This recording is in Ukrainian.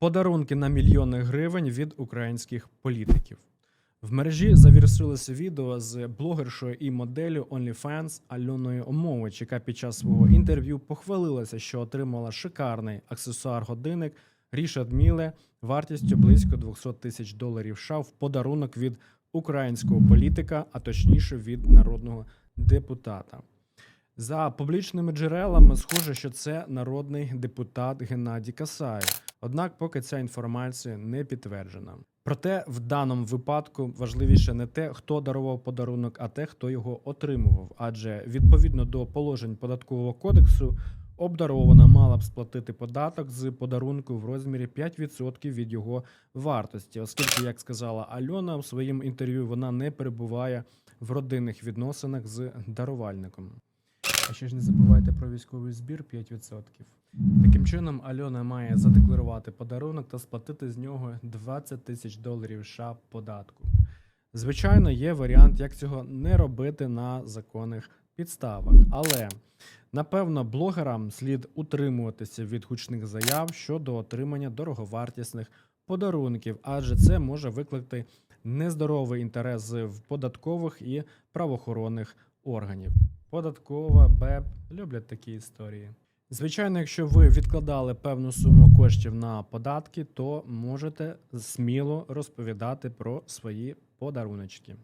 Подарунки на мільйони гривень від українських політиків. В мережі завірсилося відео з блогершою і моделлю OnlyFans Альоною Омович, яка під час свого інтерв'ю похвалилася, що отримала шикарний аксесуар-годинник Рішад Міле вартістю близько 200 тисяч доларів США в подарунок від українського політика, а точніше від народного депутата. За публічними джерелами, схоже, що це народний депутат Геннадій Касаєв. Однак, поки ця інформація не підтверджена. Проте в даному випадку важливіше не те, хто дарував подарунок, а те, хто його отримував. Адже відповідно до положень податкового кодексу, обдарована мала б сплатити податок з подарунку в розмірі 5% від його вартості, оскільки, як сказала Альона в своєму інтерв'ю, вона не перебуває в родинних відносинах з дарувальником. А ще ж не забувайте про військовий збір 5%. Таким чином, Альона має задекларувати подарунок та сплатити з нього 20 тисяч доларів США податку. Звичайно, є варіант, як цього не робити на законних підставах, але напевно блогерам слід утримуватися від гучних заяв щодо отримання дороговартісних подарунків, адже це може викликати нездоровий інтерес в податкових і правоохоронних органів. Податкова, БЕП люблять такі історії. Звичайно, якщо ви відкладали певну суму коштів на податки, то можете сміло розповідати про свої подаруночки.